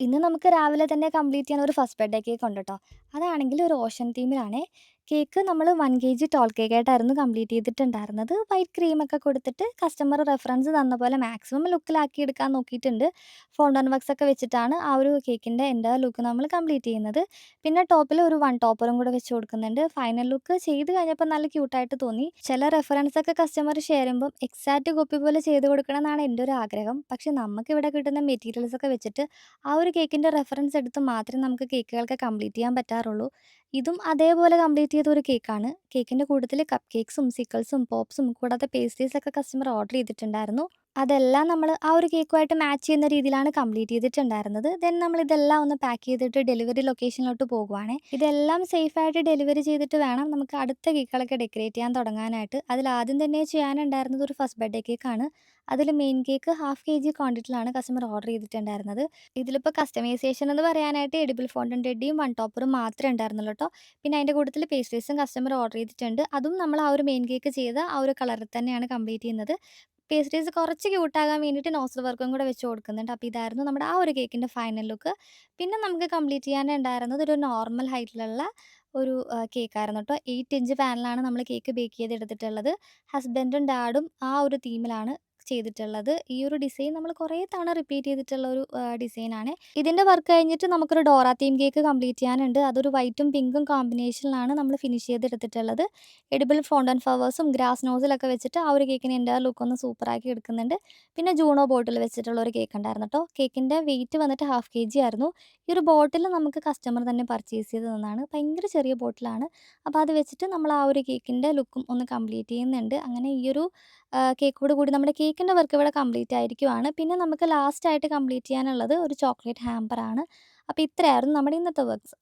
ഇന്ന് നമുക്ക് രാവിലെ തന്നെ കംപ്ലീറ്റ് ചെയ്യാൻ ഒരു ഫസ്റ്റ് ബർത്ത്ഡേ കേക്ക് ഉണ്ട് കേട്ടോ അതാണെങ്കിൽ ഒരു ഓഷൻ തീമിലാണേ കേക്ക് നമ്മൾ one K G tall cake ആയിട്ടായിരുന്നു കംപ്ലീറ്റ് ചെയ്തിട്ടുണ്ടായിരുന്നത്. വൈറ്റ് ക്രീമൊക്കെ കൊടുത്തിട്ട് കസ്റ്റമർ റെഫറൻസ് തന്ന പോലെ മാക്സിമം ലുക്കിലാക്കി എടുക്കാൻ നോക്കിയിട്ടുണ്ട്. ഫോണ്ടൻ വർക്ക്സ് ഒക്കെ വെച്ചിട്ടാണ് ആ ഒരു കേക്കിന്റെ എന്റെ ലുക്ക് നമ്മൾ കംപ്ലീറ്റ് ചെയ്യുന്നത്. പിന്നെ ടോപ്പിൽ ഒരു വൺ ടോപ്പറും കൂടെ വെച്ച് കൊടുക്കുന്നുണ്ട്. ഫൈനൽ ലുക്ക് ചെയ്ത് കഴിഞ്ഞപ്പോൾ നല്ല ക്യൂട്ടായിട്ട് തോന്നി. ചില റെഫറൻസ് ഒക്കെ കസ്റ്റമർ ഷെയർ ചെയ്യുമ്പോൾ എക്സാക്റ്റ് കോപ്പി പോലെ ചെയ്ത് കൊടുക്കണം എന്നാണ് എന്റെ ഒരു ആഗ്രഹം. പക്ഷേ നമുക്ക് ഇവിടെ കിട്ടുന്ന മെറ്റീരിയൽസ് ഒക്കെ വെച്ചിട്ട് ആ ഒരു കേക്കിന്റെ റെഫറൻസ് എടുത്ത് മാത്രമേ നമുക്ക് കേക്കുകൾക്ക് കംപ്ലീറ്റ് ചെയ്യാൻ പറ്റാറുള്ളൂ. ഇതും അതേപോലെ കംപ്ലീറ്റ് ചെയ്ത ഒരു കേക്കാണ്. കേക്കിന്റെ കൂട്ടത്തിൽ കപ്പ് കേക്ക്സും സിക്കിൾസും പോപ്സും കൂടാതെ പേസ്ട്രീസൊക്കെ കസ്റ്റമർ ഓർഡർ ചെയ്തിട്ടുണ്ടായിരുന്നു. അതെല്ലാം നമ്മൾ ആ ഒരു കേക്കുമായിട്ട് മാച്ച് ചെയ്യുന്ന രീതിയിലാണ് കംപ്ലീറ്റ് ചെയ്തിട്ടുണ്ടായിരുന്നത്. ദെൻ നമ്മൾ ഇതെല്ലാം ഒന്ന് പാക്ക് ചെയ്തിട്ട് ഡെലിവറി ലൊക്കേഷനിലോട്ട് പോകുവാണ്. ഇതെല്ലാം സേഫായിട്ട് ഡെലിവറി ചെയ്തിട്ട് വേണം നമുക്ക് അടുത്ത കേക്കുകളൊക്കെ ഡെക്കറേറ്റ് ചെയ്യാൻ തുടങ്ങാനായിട്ട്. അതിൽ ആദ്യം തന്നെ ചെയ്യാനുണ്ടായിരുന്നത് ഒരു ഫസ്റ്റ് ബർത്ത്ഡേ കേക്കാണ് അതിൽ main cake half K G ക്വാണ്ടിറ്റിയിലാണ് customer order ചെയ്തിട്ടുണ്ടായിരുന്നത്. ഇതിലിപ്പോൾ കസ്റ്റമൈസേഷൻ എന്ന് പറയാനായിട്ട് എഡിബിൾ ഫോണ്ടൻ ഡെഡിയും വൺ ടോപ്പറും മാത്രമേ ഉണ്ടായിരുന്നുള്ളൂ കേട്ടോ പിന്നെ അതിന്റെ കൂട്ടത്തിൽ പേസ്ട്രീസും കസ്റ്റമർ ഓർഡർ ചെയ്തിട്ടുണ്ട്. അതും നമ്മൾ ആ ഒരു മെയിൻ കേക്ക് ചെയ്ത ആ ഒരു കളറിൽ തന്നെയാണ് കംപ്ലീറ്റ് ചെയ്യുന്നത്. പേസ്ട്രീസ് കുറച്ച് ക്യൂട്ടാകാൻ വേണ്ടിയിട്ട് നോസൽ വർക്കും കൂടെ വെച്ച് കൊടുക്കുന്നുണ്ട്. അപ്പോൾ ഇതായിരുന്നു നമ്മുടെ ആ ഒരു കേക്കിന്റെ ഫൈനൽ ലുക്ക് പിന്നെ നമുക്ക് കംപ്ലീറ്റ് ചെയ്യാനുണ്ടായിരുന്നത് ഒരു നോർമൽ ഹൈറ്റിലുള്ള ഒരു കേക്കായിരുന്നു കേട്ടോ എയ്റ്റ് ഇഞ്ച് പാനലാണ് നമ്മൾ കേക്ക് ബേക്ക് ചെയ്ത് എടുത്തിട്ടുള്ളത്. ഹസ്ബൻഡും ഡാഡും ആ ഒരു തീമിലാണ് ചെയ്തിട്ടുള്ളത്. ഈ ഒരു ഡിസൈൻ നമ്മൾ കുറേ തവണ റിപ്പീറ്റ് ചെയ്തിട്ടുള്ള ഒരു ഡിസൈനാണ് ഇതിന്റെ വർക്ക് കഴിഞ്ഞിട്ട് നമുക്കൊരു ഡോറ തീം കേക്ക് കംപ്ലീറ്റ് ചെയ്യാനുണ്ട്. അതൊരു വൈറ്റും പിങ്കും കോമ്പിനേഷനിലാണ് നമ്മൾ ഫിനിഷ് ചെയ്തെടുത്തിട്ടുള്ളത്. എഡിബിൾ ഫോണ്ടൻ ഫ്ലവേഴ്സും ഗ്രാസ് നോസിലൊക്കെ വെച്ചിട്ട് ആ ഒരു കേക്കിന് എന്റെ ലുക്ക് ഒന്ന് സൂപ്പറാക്കി എടുക്കുന്നുണ്ട്. പിന്നെ ജൂണോ ബോട്ടിൽ വെച്ചിട്ടുള്ള ഒരു കേക്ക് ഉണ്ടായിരുന്നു കേട്ടോ കേക്കിന്റെ വെയിറ്റ് വന്നിട്ട് ഹാഫ് കെ ജി ആയിരുന്നു. ഈ ഒരു ബോട്ടിൽ നമുക്ക് കസ്റ്റമർ തന്നെ പർച്ചേസ് ചെയ്ത് തന്നാണ്. ഭയങ്കര ചെറിയ ബോട്ടിലാണ് അപ്പോൾ അത് വെച്ചിട്ട് നമ്മൾ ആ ഒരു കേക്കിന്റെ ലുക്കും ഒന്ന് കംപ്ലീറ്റ് ചെയ്യുന്നുണ്ട്. അങ്ങനെ ഈ ഒരു കേക്കോട് കൂടി നമ്മുടെ കേക്കിന്റെ വർക്ക് ഇവിടെ കംപ്ലീറ്റ് ആയിരിക്കുവാണ്. പിന്നെ നമുക്ക് ലാസ്റ്റായിട്ട് കംപ്ലീറ്റ് ചെയ്യാനുള്ളത് ഒരു ചോക്ലേറ്റ് ഹാമ്പറാണ് അപ്പോൾ ഇത്രയായിരുന്നു നമ്മുടെ ഇന്നത്തെ വർക്ക്സ്